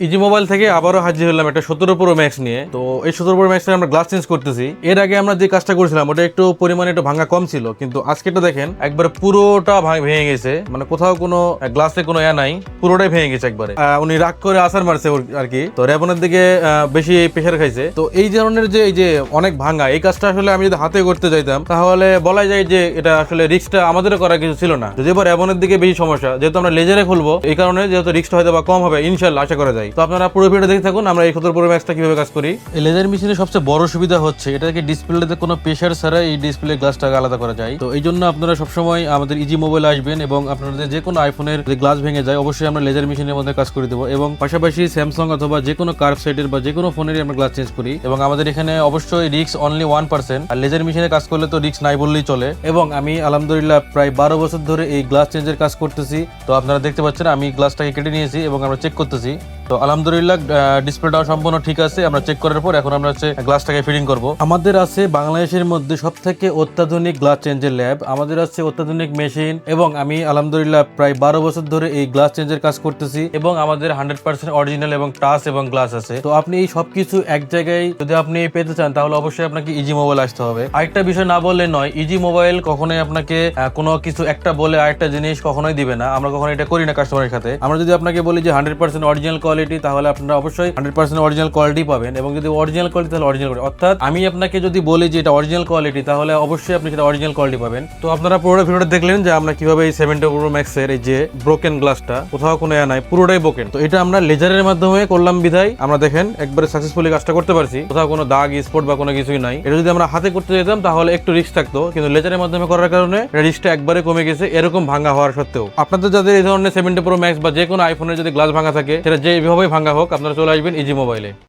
Easy mobile থেকে আবারও হাজির হলাম একটা সতেরো প্রো ম্যাক্স নিয়ে। তো এই সতেরো প্রো ম্যাক্সে আমরা গ্লাস চেঞ্জ করতেছি। এর আগে আমরা যে কাজটা করেছিলাম, ওটা একটু পরিমাণে একটু ভাঙা কম ছিল, কিন্তু আজকেটা দেখেন, একবারে পুরোটা ভাঙ- গেছে। মানে কোথাও কোনো গ্লাসে কোনো ইয়া নাই, পুরোটাই ভেঙে গেছে একবারে। উনি রাগ করে আসার মারছে আর কি। তো রেবনের দিকে বেশি প্রেশার খাইছে। তো এই ধরনের যে, এই যে অনেক ভাঙা, এই কাজটা আসলে আমি যদি হাতে করতে চাইতাম তাহলে বলা যায় যে এটা আসলে রিস্কটা আমাদেরও করা কিছু ছিল না। যদি এবার রেবনের দিকে বেশি সমস্যা, যেহেতু আমরা লেজারে খুলবো, এই কারণে যেহেতু রিস্কটা হয়তো বা কম হবে, ইনশাল্লাহ, আশা করা যায়। তো আপনারা পুরো ভিডিও দেখে থাকুন, আমরা এই সতেরো পুরো ম্যাক্সটা কীভাবে কাজ করি? এই লেজার মেশিনের সবচেয়ে বড় সুবিধা হচ্ছে, এটাকে ডিসপ্লেতে কোনো প্রেশার ছাড়া এই ডিসপ্লে গ্লাসটাকে আলাদা করা যায়। তো এই জন্য আপনারা সবসময় আমাদের ইজি মোবাইল আসবেন এবং আপনাদের যে কোনো আইফোনের যে গ্লাস ভেঙে যায়, অবশ্যই আমরা লেজার মেশিনের মধ্যে কাজ করে দেবো এবং পাশাপাশি স্যামসাং অথবা যে কোনো কার্ভ সাইডের বা যে কোনো ফোনেরই আমরা গ্লাস চেঞ্জ করি এবং আমাদের এখানে অবশ্যই রিক্স অনলি ওয়ান পার্সেন্ট আর লেজার মেশিনে কাজ করলে তো রিক্স নাই বললেই চলে। এবং আমি আলহামদুলিল্লাহ প্রায় বারো বছর ধরে এই গ্লাস চেঞ্জের কাজ করতেছি। তো আপনারা দেখতে পাচ্ছেন, আমি গ্লাসটাকে কেটে নিয়েছি এবং আমরা চেক করতেছি। তো আলহামদুলিল্লাহ ডিসপ্লেটাও সম্পূর্ণ ঠিক আছে। আমরা চেক করার পর এখন আমরা হচ্ছে গ্লাসটাকে ফিটিং করব। আমাদের আছে বাংলাদেশের মধ্যে সব থেকে অত্যাধুনিক গ্লাস চেঞ্জের ল্যাব আমাদের আছে অত্যাধুনিক মেশিন এবং আমি আলহামদুলিল্লাহ প্রায় বারো বছর ধরে এই গ্লাস চেঞ্জের কাজ করতেছি এবং আমাদের হান্ড্রেড পার্সেন্ট অরিজিনাল এবং টাচ এবং গ্লাস আছে। তো আপনি এই সবকিছু এক জায়গায় যদি আপনি পেতে চান, তাহলে অবশ্যই আপনাকে ইজি মোবাইল আসতে হবে। আরেকটা বিষয় না বললে নয় ইজি মোবাইল কখনোই আপনাকে কোনো কিছু একটা বলে আরেকটা জিনিস কখনোই দিবে না। আমরা কখনো এটা করি না কাস্টমারের সাথে। আমরা যদি আপনাকে বলি যে হান্ড্রেড পার্সেন্ট অরিজিনাল কোয়ালিটি তাহলে আপনারা অবশ্যই হান্ড্রেড পার্সেন্ট অরিজিনাল কোয়ালিটি পাবেন। এবং যদি অরিজিনাল কোয়ালিটি তাহলে অরিজিনাল কোয়ালিটি অর্থাৎ আমি আপনাকে যদি বলি যে এটা অরিজিনাল কোয়ালিটি তাহলে অবশ্যই আপনি সেটা অরিজিনাল কোয়ালিটি পাবেন। তো আপনারা পুরো ভিডিওটা দেখলেন যে আমরা কীভাবে এই সেভেন্টি প্রো ম্যাক্সের এই যে ব্রোকেন গ্লাসটা কোথাও কোনো ইয়া নাই, পুরোটাই ব্রোকেন তো এটা আমরা লেজারের মাধ্যমে করলাম বিধায়, আমরা দেখেন একবারে সাকসেসফুলি কাজটা করতে পারছি। কোথাও কোনো দাগ স্পট বা কোনো কিছুই নাই। এটা যদি আমরা হাতে করতে যেতাম, তাহলে একটু রিস্ক থাকতো। কিন্তু লেজারের মাধ্যমে করার কারণে রিস্কটা একবারে কমে গেছে, এরকম ভাঙা হওয়ার সত্ত্বেও। আপনাদের যাদের এই ধরনের সেভেন্টি প্রো ম্যাক্স বা যে কোনো আইফোনের যদি গ্লাস ভাঙা থাকে, সেটা যেভাবেই ভাঙা হোক আপনারা চলে আসবেন ইজি মোবাইলে